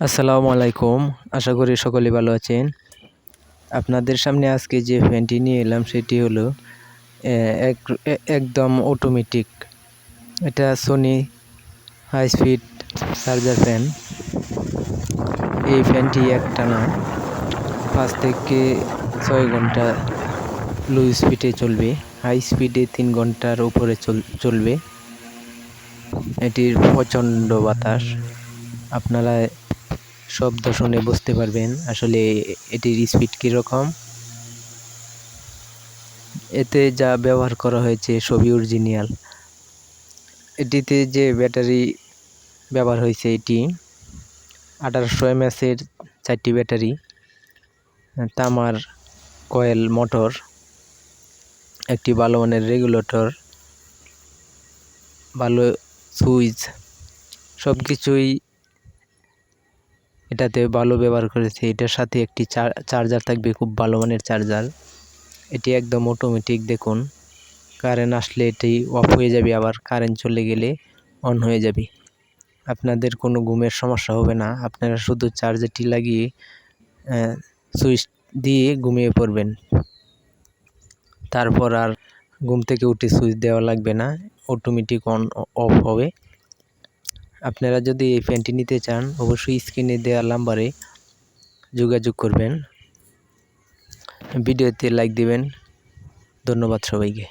আসসালামু আলাইকুম। আশা করি সকলে ভালো আছেন। আপনাদের সামনে আজকে যে ফ্যানটি নিয়ে এলাম, সেটি হলো এক একদম অটোমেটিক এটা Sony high speed charger fan এই ফ্যানটি একটানা পাঁচ থেকে ছয় ঘণ্টা লো স্পিডে চলবে। হাই স্পিডে তিন ঘণ্টার উপরে চল- চলবে। এটির প্রচণ্ড বাতাস। আপনারা শব্দ শুনে বুঝতে পারবেন আসলে এটির স্পিড কীরকম। এতে যা ব্যবহার করা হয়েছে সবই অরিজিনাল এটিতে যে ব্যাটারি ব্যবহার হয়েছে এটি আঠারোশো এমএসের চারটি ব্যাটারি, তামার কয়েল মোটর, একটি ভালো মানের রেগুলেটর ভালো সুইচ সব কিছুই এটাতে ভালো ব্যবহার করেছে। এটার সাথে একটি চার্জার থাকবে, খুব ভালো মানের চার্জার। এটি একদম অটোমেটিক দেখুন। কারেন্ট আসলে এটি অফ হয়ে যাবে আবার কারেন্ট চলে গেলে অন হয়ে যাবে। আপনাদের কোনো ঘুমের সমস্যা হবে না, আপনারা শুধু চার্জারটি লাগিয়ে সুইচ দিয়ে ঘুমিয়ে পড়বেন। তারপর আর ঘুম থেকে উঠে সুইচ দেওয়া লাগবে না অটোমেটিক অন অফ হবে। আপনারা যদি এই প্যান্টটি নিতে চান, অবশ্যই স্ক্রিনে দেওয়া নাম্বারে যোগাযোগ করবেন। ভিডিওতে লাইক দেবেন। ধন্যবাদ সবাইকে।